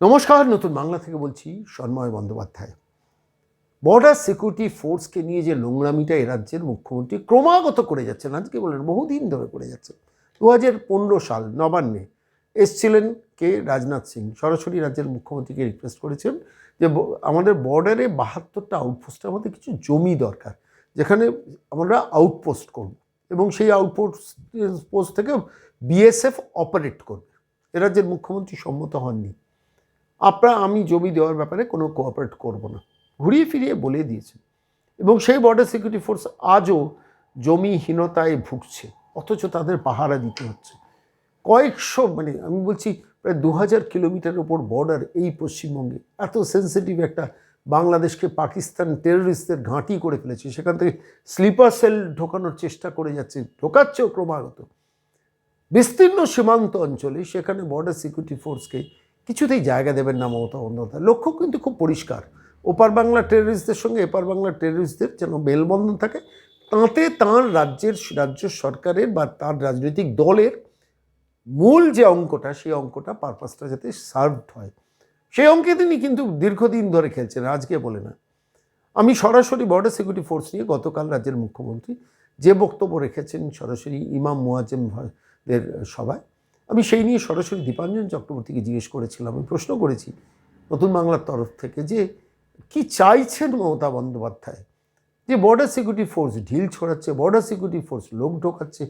নমস্কার, নতুন বাংলা থেকে বলছি সন্ময় বন্দ্যোপাধ্যায়। বর্ডার সিকিউরিটি ফোর্সকে নিয়ে যে নোংরামিটা এ রাজ্যের মুখ্যমন্ত্রী ক্রমাগত করে যাচ্ছেন, আজকে বলেন বহুদিন ধরে করে যাচ্ছেন। দু হাজার পনেরো সাল নবান্নে এসছিলেন কে? রাজনাথ সিং। সরাসরি রাজ্যের মুখ্যমন্ত্রীকে রিকোয়েস্ট করেছেন যে আমাদের বর্ডারে বাহাত্তরটা আউটপোস্টের মধ্যে কিছু জমি দরকার, যেখানে আমরা আউটপোস্ট করব এবং সেই আউটপোস্ট পোস্ট থেকে বিএসএফ অপারেট করবে। এ রাজ্যের মুখ্যমন্ত্রী সম্মত হননি। আপনারা আমি জমি দেওয়ার ব্যাপারে কোনো কোঅপারেট করব না। ঘুরিয়ে ফিরিয়ে বলে দিয়েছেন। এবং সেই বর্ডার সিকিউরিটি ফোর্স আজও জমিহীনতায় ভুগছে, অথচ তাদের পাহারা দিতে হচ্ছে। কয়েকশো মানে আমি বলছি প্রায় দু হাজার কিলোমিটারের ওপর বর্ডার এই পশ্চিমবঙ্গে। এত সেন্সিটিভ একটা বাংলাদেশকে পাকিস্তান টেররিস্টদের ঘাঁটি করে ফেলেছে। সেখান থেকে স্লিপার সেল ঢোকানোর চেষ্টা করে যাচ্ছে, ঢোকাচ্ছেও ক্রমাগত। বিস্তীর্ণ সীমান্ত অঞ্চলে সেখানে বর্ডার সিকিউরিটি ফোর্সকে কিছুতেই জায়গা দেবেন না মমতা বন্দ্যোপাধ্যায়। লক্ষ্য কিন্তু খুব পরিষ্কার। ওপার বাংলা টেররিস্টদের সঙ্গে এপার বাংলা টেররিস্টদের যেন মেলবন্ধন থাকে, তাতে তাঁর রাজ্যের, রাজ্য সরকারের বা তার রাজনৈতিক দলের মূল যে অঙ্কটা, সেই অঙ্কটা পারপাসটা যাতে সার্ভড হয়। সেই অঙ্কে তিনি কিন্তু দীর্ঘদিন ধরে খেলছেন আজকে বলে না। আমি সরাসরি বর্ডার সিকিউরিটি ফোর্স নিয়ে গতকাল রাজ্যের মুখ্যমন্ত্রী যে বক্তব্য রেখেছেন সরাসরি ইমাম মুয়াজ্জেমদের সভায় আমি সেই নিয়ে সরাসরি দীপাঞ্জন চক্রবর্তীকে জিজ্ঞেস করেছিলাম, আমি প্রশ্ন করেছি নতুন বাংলার তরফ থেকে যে কি চাইছেন মমতা বন্দ্যোপাধ্যায়? যে বর্ডার সিকিউরিটি ফোর্স ঢিল ছড়াচ্ছে বর্ডার সিকিউরিটি ফোর্স লোক ঢোকাচ্ছে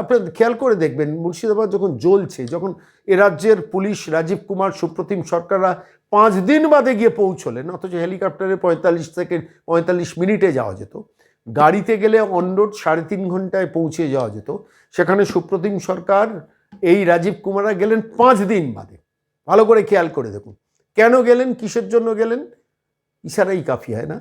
আপনার খেয়াল করে দেখবেন, মুর্শিদাবাদ যখন জ্বলছে, যখন এ রাজ্যের পুলিশ রাজীব কুমার, সুপ্রতিম সরকাররা পাঁচ দিন বাদে গিয়ে পৌঁছলেন, অথচ হেলিকপ্টারে পঁয়তাল্লিশ সেকেন্ড, পঁয়তাল্লিশ মিনিটে যাওয়া যেত। গাড়িতে গেলে অনরোড সাড়ে তিন ঘন্টায় পৌঁছে যাওয়া যেত। সেখানে সুপ্রতিম সরকার এই রাজীব কুমাররা গেলেন পাঁচ দিন বাদে। ভালো করে খেয়াল করে দেখুন। কেন গেলেন? কিসের জন্য গেলেন? ইশারাই কাফি হয় না।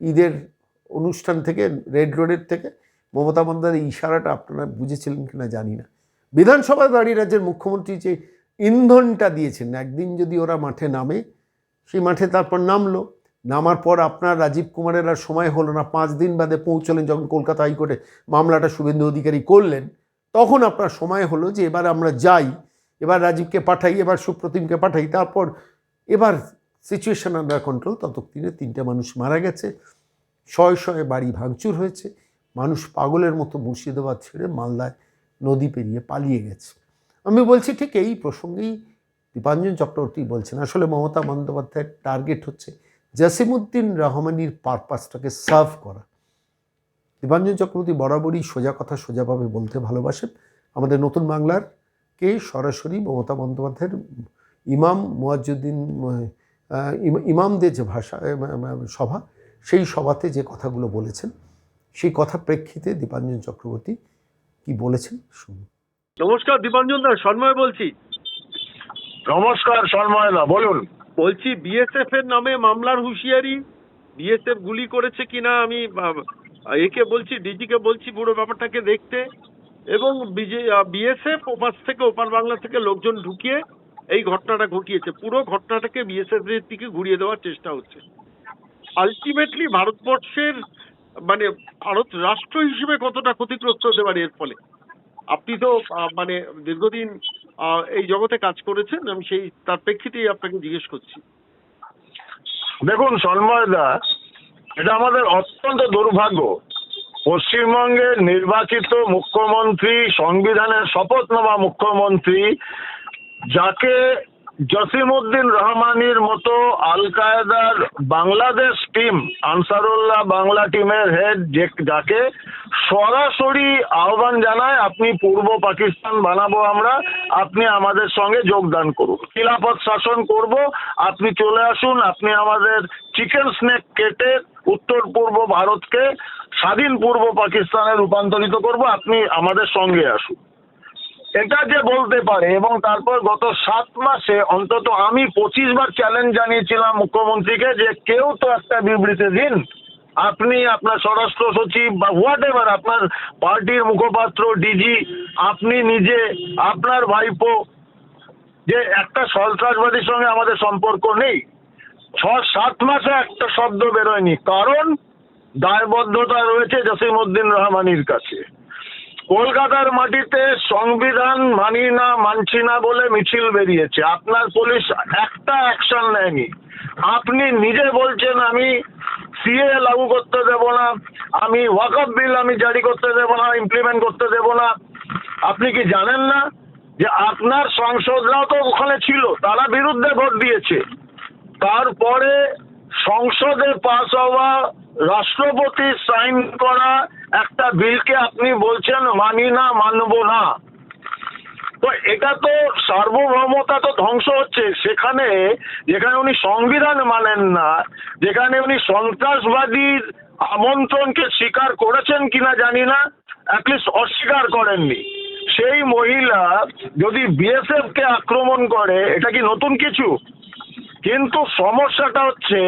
ঈদের অনুষ্ঠান থেকে রেড রোডের থেকে মমতা বন্দ্যোপাধ্যায়ের ইশারাটা আপনারা বুঝেছিলেন কিনা জানি না। বিধানসভায় দাঁড়িয়ে রাজ্যের মুখ্যমন্ত্রী যে ইন্ধনটা দিয়েছেন, একদিন যদি ওরা মাঠে নামে, সেই মাঠে তারপর নামলো। নামার পর আপনার রাজীব কুমারের আর সময় হলো না। পাঁচ দিন বাদে পৌঁছলেন যখন কলকাতা হাইকোর্টে। মামলাটা শুভেন্দু অধিকারী করলেন। তখন আপনার সময় হলো যে এবার আমরা যাই, এবার রাজীবকে পাঠাই, এবার সুপ্রতিমকে পাঠাই, তারপর এবার সিচুয়েশান আন্ডার কন্ট্রোল ততক্ষণে তিনটে মানুষ মারা গেছে। শয়ে শয়ে বাড়ি ভাঙচুর হয়েছে। মানুষ পাগলের মতো মুর্শিদাবাদ ছেড়ে মালদায় নদী পেরিয়ে পালিয়ে গেছে। আমি বলছি, ঠিক এই প্রসঙ্গেই দীপাঞ্জন চক্রবর্তী বলছেন, আসলে মমতা বন্দ্যোপাধ্যায়ের টার্গেট হচ্ছে জাসিমুদ্দিন রহমানির পারপাসটাকে সার্ভ করা। দীপাঞ্জন চক্রবর্তী বরাবরই সোজা কথা সোজাভাবে বলতে ভালোবাসেন। আমাদের নতুন বাংলার কে সরাসরি মমতা বন্দ্যোপাধ্যায়ের ইমাম মুয়াজ্জুদ্দিন ইমামদের যে ভাষা সভা সেই সভাতে যে কথাগুলো বলেছেন সেই কথা প্রেক্ষিতে দীপাঞ্জন চক্রবর্তী কি বলেছেন শুনুন। নমস্কার দীপাঞ্জন দা সন্ময় বলছি। নমস্কার সন্ময়দা বলুন। বলছি বিএসএফ এর নামে মামলার হুঁশিয়ারি বিএসএফ গুলি করেছে কিনা আমি একে বলছি, ডিজিকে বলছি, পুরো ব্যাপারটাকে দেখতে। এবং বিএসএফ ওপাশ থেকে, ওপার বাংলা থেকে লোকজন ঢুকিয়ে এই ঘটনাটা ঘটিয়েছে। পুরো ঘটনাটাকে বিএসএফ এর দিকে ঘুরিয়ে দেওয়ার চেষ্টা হচ্ছে। আলটিমেটলি ভারতবর্ষের মানে ভারত রাষ্ট্র হিসেবে কতটা ক্ষতিগ্রস্ত হতে পারে এর ফলে? আপনি তো মানে দীর্ঘদিন এই জগতে কাজ করেছেন, আমি সেই, তার প্রেক্ষিতেই আপনাকে জিজ্ঞেস করছি। দেখুন, সন্ময় সন্ময়দা এটা আমাদের অত্যন্ত দুর্ভাগ্য। পশ্চিমবঙ্গের নির্বাচিত মুখ্যমন্ত্রী, সংবিধানের শপথ নেওয়া মুখ্যমন্ত্রী, যাকে জসিমউদ্দিন রহমানির মতো আল কায়দার বাংলাদেশ টিম, আনসারুল্লাহ বাংলা টিমের হেড যে যাকে সরাসরি আহ্বান জানায়, আপনি পূর্ব পাকিস্তান বানাবো আমরা, আপনি আমাদের সঙ্গে যোগদান করুন। খিলাফত শাসন করব, আপনি চলে আসুন, আপনি আমাদের চিকেন স্নেক কেটে উত্তর পূর্ব ভারতকে স্বাধীন পূর্ব পাকিস্তানে রূপান্তরিত করব, আপনি আমাদের সঙ্গে আসুন। এটা যে বলতে পারে, এবং তারপর গত সাত মাসে অন্তত আমি পঁচিশ বার চ্যালেঞ্জ জানিয়েছিলাম মুখ্যমন্ত্রীকে যে কেউ তো একটা বিবৃতি দিন। আপনি আপনার স্বরাষ্ট্র সচিব বা হোয়াট এভার আপনার পার্টির মুখপাত্র ডিজি আপনি নিজে, আপনার ভাইপো, যে একটা সন্ত্রাসবাদীর সঙ্গে আমাদের সম্পর্ক নেই। ছ সাত মাসে একটা শব্দ বেরোয়নি। কারণ দায়বদ্ধতা রয়েছে জসিমউদ্দিন রহমানির কাছে। কলকাতার মাটিতে সংবিধান মানি না, মানছি না বলে মিছিল বেরিয়েছে। আপনার পুলিশ একটা অ্যাকশন নেয়নি। আপনি নিজে বলছেন, আমি সিএ লাগু করতে দেব না। আমি ওয়াকফ বিল আমি জারি করতে দেব না ইমপ্লিমেন্ট করতে দেব না। আপনি কি জানেন না যে আপনার সংসদরাও তো ওখানে ছিল, তারা বিরুদ্ধে ভোট দিয়েছে। তারপরে সংসদে পাস হওয়া রাষ্ট্রপতি সাইন করা একটা বিলকে আপনি বলছেন মানি না, মানব না। তো এটা তো সার্বভৌমতা তো ধ্বংস হচ্ছে। সেখানে, যেখানে উনি সংবিধান মানেন না, যেখানে উনি সন্ত্রাসবাদীর আমন্ত্রণকে স্বীকার করেছেন কিনা জানি না অ্যাটলিস্ট অস্বীকার করেননি। সেই মহিলা যদি বিএসএফ কে আক্রমণ করে, এটা কি নতুন কিছু? কিন্তু সমস্যাটা হচ্ছে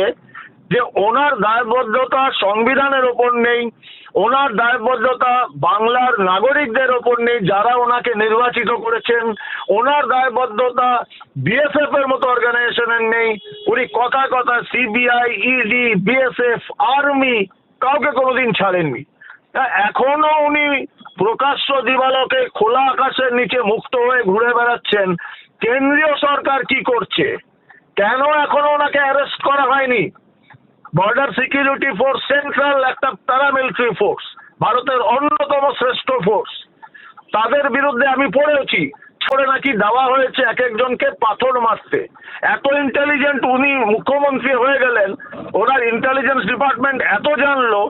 যে ওনার দায়বদ্ধতা সংবিধানের ওপর নেই, ওনার দায়বদ্ধতা বাংলার নাগরিকদের ওপর নেই, যারা ওনাকে নির্বাচিত করেছেন। ওনার দায়বদ্ধতা বিএসএফ এর মতো অর্গানাইজেশনের নেই। উনি কথা কথা সিবিআই ইডি বিএসএফ আর্মি কাউকে কোনোদিন ছাড়েননি। এখনও উনি প্রকাশ্য দিবালকে খোলা আকাশের নিচে মুক্ত হয়ে ঘুরে বেড়াচ্ছেন। কেন্দ্রীয় সরকার কি করছে? কেন এখনও ওনাকে অ্যারেস্ট করা হয়নি? বর্ডার সিকিউরিটি ফোর্স সেন্ট্রাল একটা প্যারামিলিটারি ফোর্স ভারতের অন্যতম শ্রেষ্ঠ ফোর্স তাদের বিরুদ্ধে আমি পড়েছি পড়ে নাকি দেওয়া হয়েছে এক একজনকে পাথর মারতে। এত ইন্টেলিজেন্ট উনি মুখ্যমন্ত্রী হয়ে গেলেন, ওনার ইন্টেলিজেন্স ডিপার্টমেন্ট এত জানলো,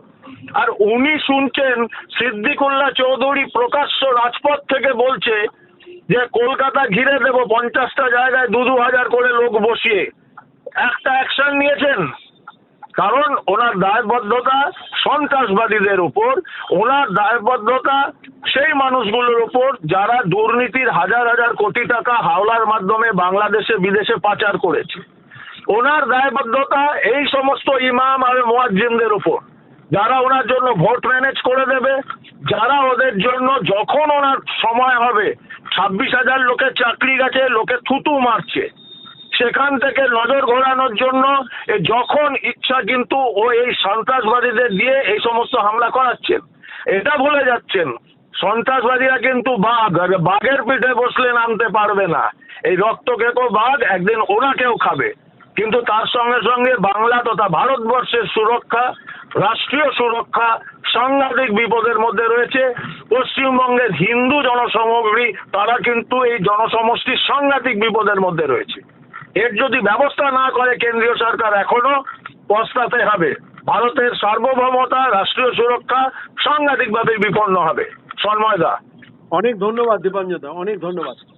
আর উনি শুনছেন সিদ্দিকুল্লাহ চৌধুরী প্রকাশ্য রাজপথ থেকে বলছে যে কলকাতা ঘিরে দেব, পঞ্চাশটা জায়গায় দু দু হাজার করে লোক বসিয়ে। একটা অ্যাকশন নিয়েছেন। কারণ ওনার দায়বদ্ধতা সন্ত্রাসবাদীদের উপর, ওনার দায়বদ্ধতা সেই মানুষগুলোর উপর যারা দুর্নীতির হাজার হাজার কোটি টাকা হাওলার মাধ্যমে বাংলাদেশে, বিদেশে পাচার করেছে। ওনার দায়বদ্ধতা এই সমস্ত ইমাম আর মোয়াজ্জিমদের উপর। যারা ওনার জন্য ভোট ম্যানেজ করে দেবে, যারা ওদের জন্য যখন ওনার সময় হবে ছাব্বিশ হাজার লোকের চাকরি গেছে, লোকে থুতু মারছে। সেখান থেকে নজর ঘোরানোর জন্য যখন ইচ্ছা কিন্তু ও এই সন্ত্রাসবাদীদের দিয়ে এই সমস্ত হামলা করাচ্ছেন। এটা ভুলে যাচ্ছেন, সন্ত্রাসবাদীরা কিন্তু বাঘ বাঘের পিঠে বসলে নামতে পারবে না। এই রক্ত কেকো বাঘ, একদিন ওনাকেও খাবে। কিন্তু তার সঙ্গে সঙ্গে বাংলা তথা ভারতবর্ষের সুরক্ষা, রাষ্ট্রীয় সুরক্ষা সাংঘাতিক বিপদের মধ্যে রয়েছে। পশ্চিমবঙ্গের হিন্দু জনসামগ্রী, তারা কিন্তু এই জনসমষ্টির সাংঘাতিক বিপদের মধ্যে রয়েছে। এর যদি ব্যবস্থা না করে কেন্দ্রীয় সরকার এখনও, পস্তাতে হবে। ভারতের সার্বভৌমতা, রাষ্ট্রীয় সুরক্ষা সাংঘাতিকভাবে বিপন্ন হবে। সন্ময়দা অনেক ধন্যবাদ দীপাঞ্জদা অনেক ধন্যবাদ।